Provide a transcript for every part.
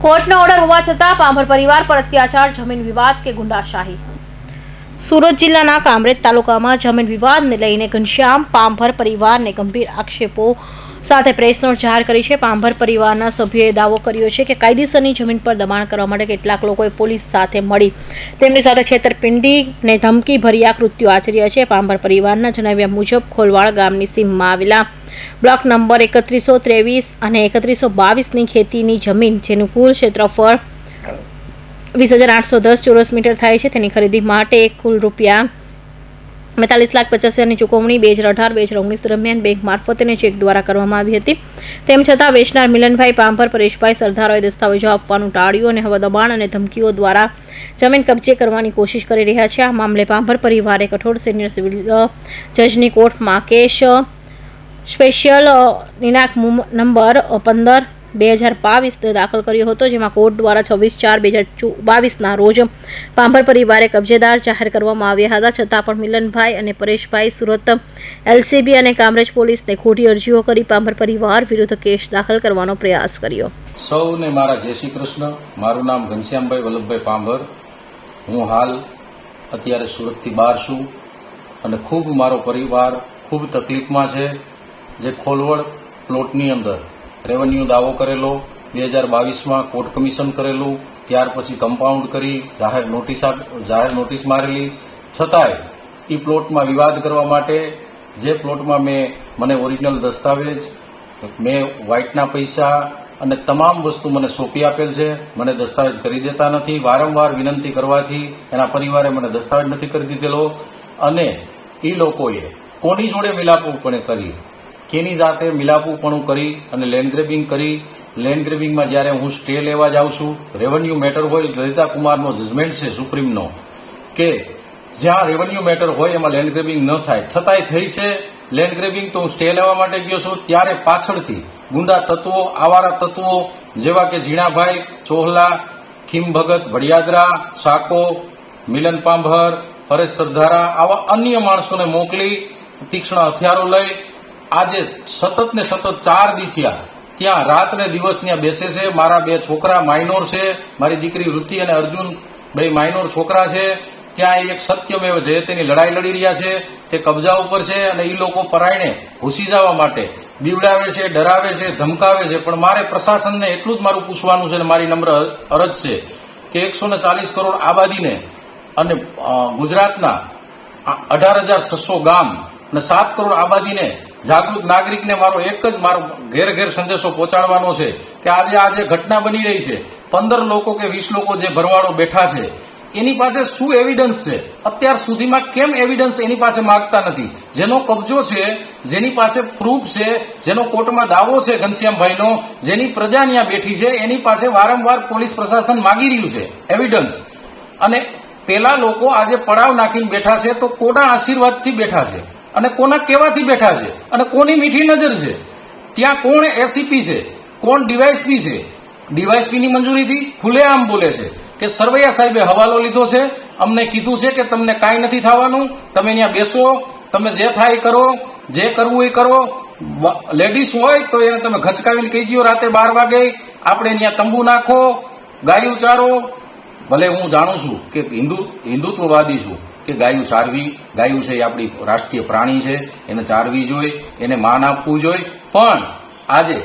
કોર્ટનો order હોવા છતાં પાંભર પરિવાર પર અત્યાચાર, જમીન વિવાદ કે ગુંડાશાહી. સુરત જિલ્લાના કામરેજ તાલુકામાં જમીન વિવાદને લઈને ઘનશ્યામ પાંભર પરિવારને ગંભીર આક્ષેપો સાથે પ્રેસ નોટ જાહેર કરી છે. પાંભર પરિવારના સભ્યોએ દાવો કર્યો છે કે કાયદેસરની જમીન પર દબાણ કરવા માટે કેટલાક લોકોએ પોલીસ સાથે મળી. તેમની સાથે છેતરપિંડી ને ધમકી ભર્યા કૃત્યો આચર્યા છે. પાંભર પરિવારના જણાવ્યા મુજબ, ખોલવાડ ગામની સીમમાં આવેલા બ્લોક નંબર એકત્રીસો ત્રેવીસ અને એકત્રીસો બાવીસની ખેતીની જમીન, જેનું કુલ ક્ષેત્રફળ વીસ હજાર આઠસો દસ ચોરસ મીટર થાય છે. તેની ખરીદી માટે કુલ રૂપિયા બેતાલીસ લાખ પચાસ હજારની ચૂકવણી બે હજાર અઢાર, બે હજાર ઓગણીસ દરમિયાન બેંક મારફતે ચેક દ્વારા કરવામાં આવી હતી. તેમ છતાં વેચનાર મિલનભાઈ પાંભર પરેશભાઈ સરદારોએ દસ્તાવેજો આપવાનું ટાળ્યું અને હવે દબાણ અને ધમકીઓ દ્વારા જમીન કબજે કરવાની કોશિશ કરી રહ્યા છે. આ મામલે પાંભર પરિવારે કઠોર સિનિયર સિવિલ જજની કોર્ટમાં કેસ સ્પેશિયલ નિનાક નંબર પંદર બે હજાર બાવીસ દાખલ કર્યો હતો, જેમાં કોર્ટ દ્વારા છવ્વીસ ચાર બે હજાર બાવીસના રોજ પાંભર પરિવારે કબજેદાર જાહેર કરવામાં આવ્યા હતા. છતાં પણ મિલનભાઈ અને પરેશભાઈ સુરત, એલસીબી અને કામરેજ પોલીસને ખોટી અરજીઓ કરી પાંભર પરિવાર વિરુદ્ધ કેસ દાખલ કરવાનો પ્રયાસ કર્યો. સૌને મારા જય શ્રી કૃષ્ણ. મારું નામ ઘનશ્યામભાઈ વલ્લભભાઈ પાંભર. હું હાલ અત્યારે સુરતથી બહાર છું અને ખૂબ મારો પરિવાર ખૂબ તકલીફમાં છે. જે ખોલવડ પ્લોટની અંદર રેવન્યુ દાવો કરેલો, બે હજાર બાવીસમાં કોર્ટ કમિશન કરેલું, ત્યાર પછી કમ્પાઉન્ડ કરી, જાહેર નોટિસ જાહેર નોટિસ મારેલી. છતાંય એ પ્લોટમાં વિવાદ કરવા માટે, જે પ્લોટમાં મેં, મને ઓરિજિનલ દસ્તાવેજ, મેં વ્હાઇટના પૈસા અને તમામ વસ્તુ મને સોંપી આપેલ છે, મને દસ્તાવેજ કરી દેતા નથી. વારંવાર વિનંતી કરવાથી એના પરિવારે મને દસ્તાવેજ નથી કરી દીધેલો. અને એ લોકોએ કોની જોડે મિલાપુપણે કરી કેની જાતે મિલાપુપણું કરી અને લેન્ડ ગ્રેબિંગ કરી. લેન્ડ ગ્રેબિંગમાં જ્યારે હું સ્ટે લેવા જાઉં છું રેવન્યુ મેટર હોય લલિતા કુમારનો જજમેન્ટ છે સુપ્રીમનો, કે જ્યાં રેવન્યુ મેટર હોય એમાં લેન્ડ ગ્રેબિંગ ન થાય. છતાંય થઈ છે લેન્ડ ગ્રેબિંગ તો હું સ્ટે લેવા માટે ગયો છું, ત્યારે પાછળથી ગુંડા તત્વો, આવારા તત્વો, જેવા કે ઝીણાભાઈ, ચોહલા, ખીમ ભગત ભડિયાદરા સાકો, મિલન પાંભર, હરેશ સરધારા, આવા અન્ય માણસોને મોકલી, તીક્ષ્ણ હથિયારો લઈ આજે સતત ને સતત ચાર દી થયા. ત્યાં રાત ને દિવસ ત્યાં બેસે છે. મારા બે છોકરા માઇનોર છે. મારી દીકરી વૃત્તિ અને અર્જુન બે માઇનોર છોકરા છે. ત્યાં એક સત્યમેવ જયતેની લડાઈ લડી રહ્યા છે. તે કબજા ઉપર છે અને એ લોકો પરાયણે ઘૂસી જવા માટે બીવડાવે છે, ડરાવે છે, ધમકાવે છે. પણ મારે પ્રશાસનને એટલું જ મારું પૂછવાનું છે મારી નમ્ર અરજ છે કે એકસો ને ચાલીસ કરોડ આબાદીને અને ગુજરાતના અઢાર હજાર છસો ગામ અને સાત કરોડ આબાદીને જાગૃત નાગરિકને મારો એક જ મારો ઘેર ઘેર સંદેશો પહોંચાડવાનો છે કે આજે આજે ઘટના બની રહી છે, પંદર લોકો કે વીસ લોકો જે ભરવાડો બેઠા છે, એની પાસે શું એવિડન્સ છે? અત્યાર સુધીમાં કેમ એવિડન્સ એની પાસે માગતા નથી? જેનો કબજો છે, જેની પાસે પ્રૂફ છે, જેનો કોર્ટમાં દાવો છે ઘનશ્યામભાઈનો, જેની પ્રજા ત્યાં બેઠી છે, એની પાસે વારંવાર પોલીસ પ્રશાસન માગી રહ્યું છે. એવિડન્સ અને પેલા લોકો આજે પડાવ નાખીને બેઠા છે, તો કોના આશીર્વાદથી બેઠા છે? અને કોના કેવાથી બેઠા છે? અને કોની મીઠી નજર છે? ત્યાં કોણ એસીપી છે? કોણ ડીવાયસપી છે? ડીવાયસપીની મંજૂરીથી ખુલ્લેઆમ બોલે છે કે સરવૈયા સાહેબે હવાલો લીધો છે, અમને કીધું છે કે તમને કાંઈ નથી થવાનું, તમે ત્યાં બેસો, તમે જે થાય એ કરો, જે કરવું એ કરો. લેડીઝ હોય તો એને તમે ઘચકાવીને કહી દો રાતે બાર વાગે, આપણે ત્યાં તંબુ નાખો, ગાયું ચારો ભલે હું જાણું છું કે હિન્દુ, હિન્દુત્વવાદી છું કે ગાયું ચારવી ગાયું છે એ આપણી રાષ્ટ્રીય પ્રાણી છે, એને ચારવી જોઈએ, એને માન આપવું જોઈએ. પણ આજે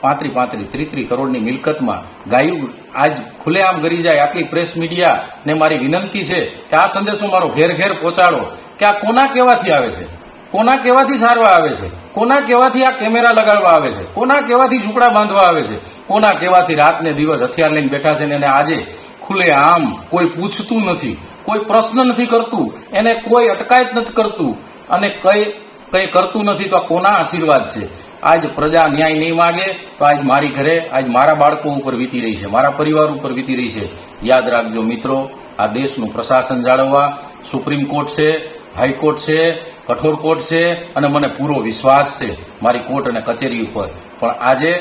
પાંત્રી પાંત્રી ત્રીત્રી કરોડની મિલકતમાં ગાયું આજ ખુલ્લેઆમ ગરી જાય, આટલી પ્રેસ મીડિયા ને મારી વિનંતી છે કે આ સંદેશો મારો ઘેર ઘેર પહોંચાડો. કે આ કોના કહેવાથી આવે છે? કોના કહેવાથી સારવા આવે છે? કોના કહેવાથી આ કેમેરા લગાડવા આવે છે? કોના કહેવાથી ઝૂંપડા બાંધવા આવે છે? કોના કહેવાથી રાતને દિવસ હથિયાર લઈને બેઠા છે ને આજે ખુલ્લે આમ કોઈ પૂછતું નથી. કોઈ પ્રશ્ન નથી કરતું, એને કોઈ અટકાયત નથી કરતું અને કઈ કઈ કરતું નથી તો આ કોના આશીર્વાદ છે? આજ પ્રજા ન્યાય નહીં માગે તો આજ મારી ઘરે, આજ મારા બાળકો ઉપર વીતી રહી છે, મારા પરિવાર ઉપર વીતી રહી છે. યાદ રાખજો મિત્રો, આ દેશનું પ્રશાસન જાળવવા સુપ્રીમ કોર્ટ છે, હાઈકોર્ટ છે, કઠોર કોર્ટ છે અને મને પૂરો વિશ્વાસ છે મારી કોર્ટ અને કચેરી ઉપર. પણ આજે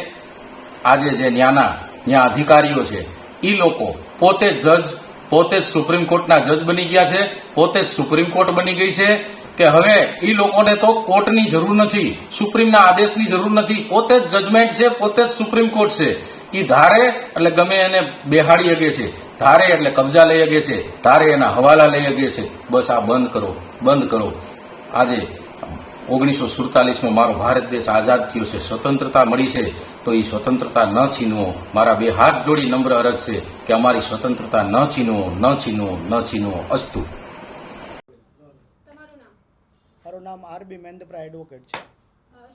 આજે જે ન્યાના, ન્યા અધિકારીઓ છે એ લોકો પોતે જજ પોતે સુપ્રીમ કોર્ટના જજ બની ગયા છે, પોતે સુપ્રીમ કોર્ટ બની ગઈ છે કે હવે એ લોકોને તો કોર્ટની જરૂર નથી, સુપ્રીમના આદેશની જરૂર નથી, પોતે જ જજમેન્ટ છે, પોતે જ સુપ્રીમ કોર્ટ છે. એ ધારે એટલે ગમે એને બેહાડી શકે છે, ધારે એટલે કબજા લઈ શકે છે, ધારે એના હવાલા લઈ શકે છે. બસ આ બંધ કરો બંધ કરો. આજે ઓગણીસો સુડતાલીસમાં મારો ભારત દેશ આઝાદ થયો છે, સ્વતંત્રતા મળી છે. તો એ સ્વતંત્રતા ન છીનવો. મારા બે હાથ જોડી નમ્ર અરજ છે કે અમારી સ્વતંત્રતા ન છીનવો ન છીનવો ન છીનવો. અસ્તુ. મારું નામ આરબી મહેન્દ્રપ્રા એડવોકેટ છે.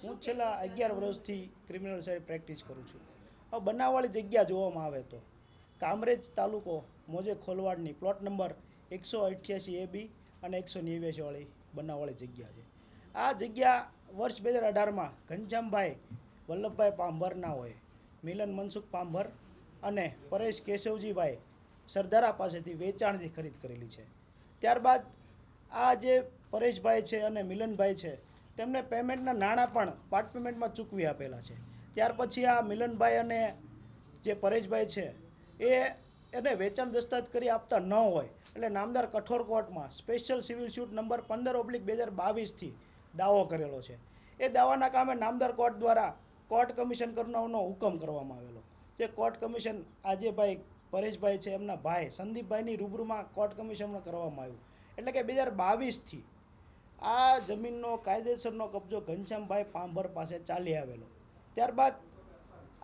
હું છેલ્લા અગિયાર વર્ષથી ક્રિમિનલ સાઇડ પ્રેક્ટિસ કરું છું. હવે બનાવવાળી જગ્યા જોવામાં આવે તો. કામરેજ તાલુકો મોજે ખોલવાડની પ્લોટ નંબર એકસો અઠ્યાસી એ બી અને એકસો નેવ્યાસીવાળી બનાવવાળી જગ્યા છે. આ જગ્યા વર્ષ બે હજાર અઢારમાં ઘનશ્યામભાઈ વલ્લભભાઈ પાંભરના હોય. મિલન મનસુખ પાંભર અને પરેશ કેશવજીભાઈ સરદારા પાસેથી વેચાણથી ખરીદ કરેલી છે. ત્યારબાદ આ જે પરેશભાઈ છે અને મિલનભાઈ છે, તેમને પેમેન્ટના નાણાં પણ પાર્ટ પેમેન્ટમાં ચૂકવી આપેલા છે. ત્યાર પછી આ મિલનભાઈ અને જે પરેશભાઈ છે, એ એને વેચાણ દસ્તાવેજ કરી આપતા ન હોય, એટલે નામદાર કઠોર કોર્ટમાં સ્પેશિયલ સિવિલ સ્યુટ નંબર પંદર ઓબ્લિક બે હજાર બાવીસથી દાવો કરેલો છે. એ દાવાના કામે નામદાર કોર્ટ દ્વારા કોર્ટ કમિશન કરનારનો હુકમ કરવામાં આવેલો. જે કોર્ટ કમિશન આજે ભાઈ પરેશભાઈ છે, એમના ભાઈ, સંદીપભાઈની રૂબરૂમાં કોર્ટ કમિશન કરવામાં આવ્યું. એટલે કે બે હજાર બાવીસથી આ જમીનનો કાયદેસરનો કબજો ઘનશ્યામભાઈ પાંભર પાસે ચાલી આવેલો. ત્યારબાદ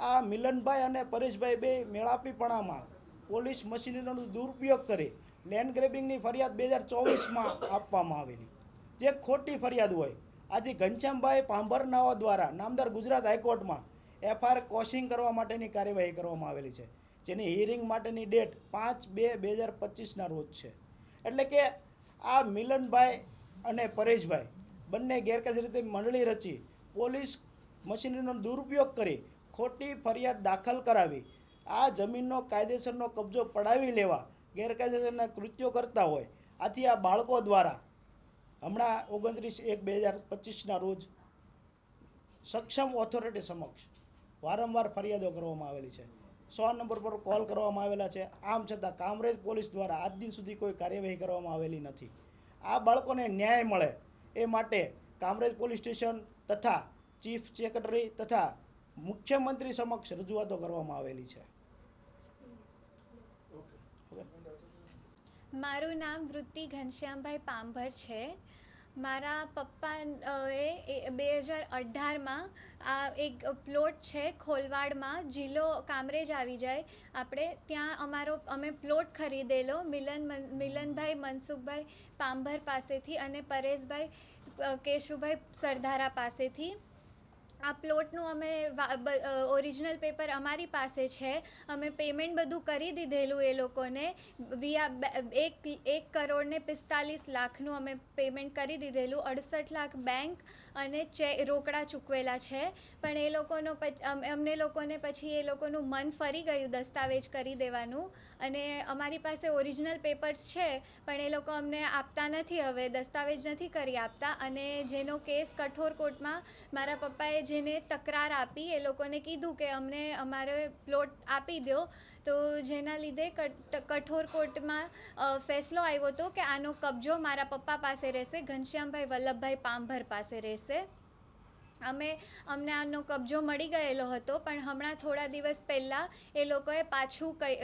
આ મિલનભાઈ અને પરેશભાઈ બે મેળાપીપણામાં પોલીસ મશીનરીનો દુરુપયોગ કરી લેન્ડ ગ્રેબિંગની ફરિયાદ બે હજાર ચોવીસમાં આપવામાં આવેલી. જે ખોટી ફરિયાદ હોય આજે ઘનશ્યામભાઈ પાંભરનાઓ દ્વારા નામદાર ગુજરાત હાઈકોર્ટમાં એફઆઈઆર કોશિંગ કરવા માટેની કાર્યવાહી કરવામાં આવેલી છે, જેની હિયરિંગ માટેની ડેટ પાંચ બે બે હજાર પચીસના રોજ છે. એટલે કે આ મિલનભાઈ અને પરેશભાઈ બંને ગેરકાયદે રીતે મંડળી રચી પોલીસ મશીનરીનો દુરુપયોગ કરી ખોટી ફરિયાદ દાખલ કરાવી, આ જમીનનો કાયદેસરનો કબજો પડાવી લેવા ગેરકાયદેસરના કૃત્યો કરતા હોય, આથી આ બાળકો દ્વારા હમણાં ઓગણત્રીસ એક બે હજાર પચીસના રોજ સક્ષમ ઓથોરિટી સમક્ષ વારંવાર ફરિયાદો કરવામાં આવેલી છે. સો નંબર પર કોલ કરવામાં આવેલા છે. આમ છતાં કામરેજ પોલીસ દ્વારા આજ દિન સુધી કોઈ કાર્યવાહી કરવામાં આવેલી નથી. આ બાળકોને ન્યાય મળે એ માટે કામરેજ પોલીસ સ્ટેશન તથા ચીફ સેક્રેટરી તથા મુખ્યમંત્રી સમક્ષ રજૂઆતો કરવામાં આવેલી છે. મારું નામ વૃત્તિ ઘનશ્યામભાઈ પાંભર છે. મારા પપ્પા એ બે હજાર અઢારમાં આ એક પ્લોટ છે ખોલવાડમાં. જિલ્લો કામરેજ આવી જાય. આપણે ત્યાં અમારો, અમે પ્લોટ ખરીદેલો મિલન મિલનભાઈ મનસુખભાઈ પાંભર પાસેથી અને પરેશભાઈ કેશુભાઈ સરદારા પાસેથી. આ પ્લોટનું અમે ઓરિજિનલ પેપર અમારી પાસે છે. અમે પેમેન્ટ બધું કરી દીધેલું એ લોકોને. વિયા એક એક કરોડ ને પિસ્તાલીસ લાખનું અમે પેમેન્ટ કરી દીધેલું. અડસઠ લાખ બેંક અને ચે, રોકડા ચૂકવેલા છે. પણ એ લોકોનો અમને લોકોને પછી એ લોકોનું મન ફરી ગયું દસ્તાવેજ કરી દેવાનું. અને અમારી પાસે ઓરિજિનલ પેપર્સ છે, પણ એ લોકો અમને આપતા નથી હવે, દસ્તાવેજ નથી કરી આપતા. અને જેનો કેસ કઠોર કોર્ટમાં મારા પપ્પાએ જેને તકરાર આપી એ લોકોને કીધું કે અમને અમારે પ્લોટ આપી દો. તો જેના લીધે કઠોર કોર્ટમાં ફેસલો આવ્યો હતો કે આનો કબજો મારા પપ્પા પાસે રહેશે, ઘનશ્યામભાઈ વલ્લભભાઈ પાંભર પાસે રહેશે. અમે, અમને આનો કબજો મળી ગયેલો હતો, પણ હમણાં થોડા દિવસ પહેલાં એ લોકોએ પાછું કઈ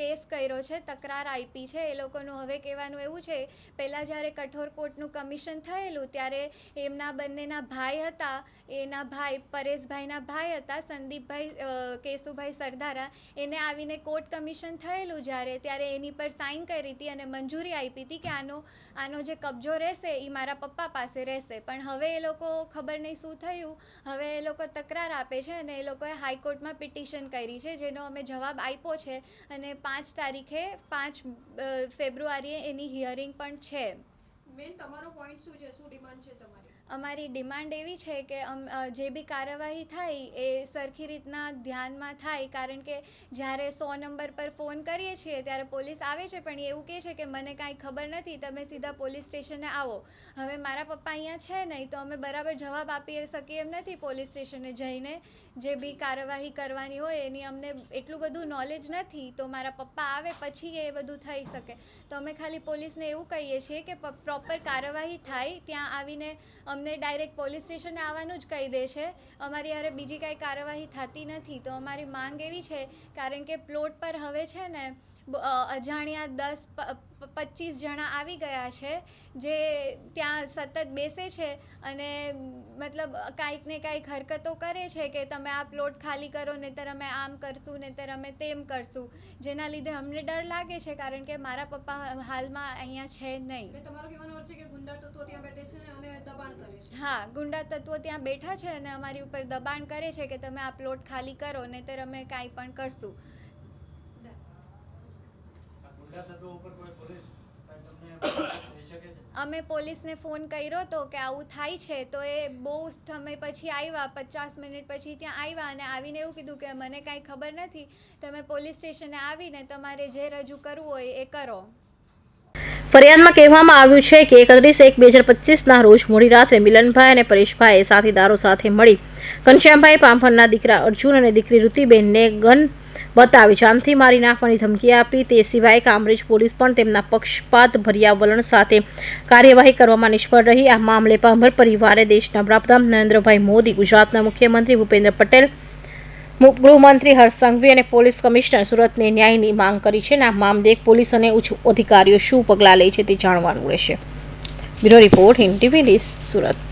કેસ કર્યો છે, તકરાર આપી છે. એ લોકોનું હવે કહેવાનું એવું છે, પહેલાં જ્યારે કઠોર કોર્ટનું કમિશન થયેલું, ત્યારે એમના બંનેના ભાઈ હતા. એના ભાઈ, પરેશભાઈના ભાઈ હતા, સંદીપભાઈ કેશુભાઈ સરદારા એને આવીને કોર્ટ કમિશન થયેલું જ્યારે, ત્યારે એની પર સાઇન કરી હતી અને મંજૂરી આપી હતી કે આનો આનો જે કબજો રહેશે એ મારા પપ્પા પાસે રહેશે. પણ હવે એ લોકો ખબર નહીં શું થયું. હવે એ લોકો તકરાર આપે છે અને એ લોકોએ હાઈકોર્ટમાં પિટિશન કરી છે, જેનો અમે જવાબ આપ્યો છે. અને પાંચ તારીખે, પાંચ ફેબ્રુઆરીએ એની હિયરિંગ પણ છે. મેન તમારો પોઈન્ટ શું છે? શું ડિમાન્ડ છે તમારી? અમારી ડિમાન્ડ એવી છે કે અમ જે બી કાર્યવાહી થાય એ સરખી રીતના ધ્યાનમાં થાય. કારણ કે જ્યારે સો નંબર પર ફોન કરીએ છીએ ત્યારે પોલીસ આવે છે, પણ એવું કહે છે કે મને કાંઈ ખબર નથી, તમે સીધા પોલીસ સ્ટેશને આવો. હવે મારા પપ્પા અહીંયા છે નહીં, તો અમે બરાબર જવાબ આપી શકીએ એમ નથી પોલીસ સ્ટેશને જઈને જે બી કાર્યવાહી કરવાની હોય એની અમને એટલું બધું નોલેજ નથી, તો મારા પપ્પા આવે પછી એ બધું થઈ શકે. તો અમે ખાલી પોલીસને એવું કહીએ છીએ કે પ્રોપર કાર્યવાહી થાય, ત્યાં આવીને અમને અમને ડાયરેક્ટ પોલીસ સ્ટેશને આવવાનું જ કહી દે છે. અમારી હારે બીજી કાંઈ કાર્યવાહી થતી નથી. તો અમારી માંગ એવી છે, કારણ કે પ્લોટ પર હવે છે ને અજાણ્યા દસ પચીસ જણા આવી ગયા છે જે ત્યાં સતત બેસે છે અને મતલબ કાંઈક ને કાંઈક હરકતો કરે છે કે તમે આ પ્લોટ ખાલી કરો નહીંતર અમે આમ કરશું નહીંતર અમે તેમ કરશું. જેના લીધે અમને ડર લાગે છે કારણ કે મારા પપ્પા હાલમાં અહીંયા છે નહીં. હા ગુંડા તત્વો ત્યાં બેઠા છે અને અમારી ઉપર દબાણ કરે છે કે તમે આ પ્લોટ ખાલી કરો નહીંતર અમે કાંઈ પણ કરશું આ ગુંડા તત્વો ઉપર કોઈ પોલીસ કાંઈ તમને થઈ શકે છે અમે પોલીસને ફોન કર્યો હતો કે આવું થાય છે, તો એ બહુ સમય પછી આવ્યા, પચાસ મિનિટ પછી ત્યાં આવ્યા અને આવીને એવું કીધું કે મને કાંઈ ખબર નથી, તમે પોલીસ સ્ટેશને આવીને તમારે જે રજૂ કરવું હોય એ કરો. ફરિયાદમાં કહેવામાં આવ્યું છે કે એકત્રીસ એક બે હજાર પચીસના રોજ મોડી રાત્રે મિલનભાઈ અને પરેશભાઈએ સાથીદારો સાથે મળી. ઘનશ્યામભાઈ પાંભરના દીકરા અર્જુન અને દીકરી ઋતિબેનને ગન બતાવી જાનથી મારી નાખવાની ધમકી આપી તે સિવાય કામરેજ પોલીસ પણ તેમના પક્ષપાત ભર્યા વલણ સાથે કાર્યવાહી કરવામાં નિષ્ફળ રહી. આ મામલે પાંભર પરિવારે દેશના વડાપ્રધાન નરેન્દ્રભાઈ મોદી, ગુજરાતના મુખ્યમંત્રી ભૂપેન્દ્ર પટેલ ગૃહમંત્રી હર્ષ સંઘવી અને પોલીસ કમિશનર સુરતને ન્યાયની માંગ કરી છે. અને આ મામલે પોલીસ અને ઉચ્ચ અધિકારીઓ શું પગલાં લે છે તે જાણવાનું રહેશે. Bureau report, Hind TV Surat.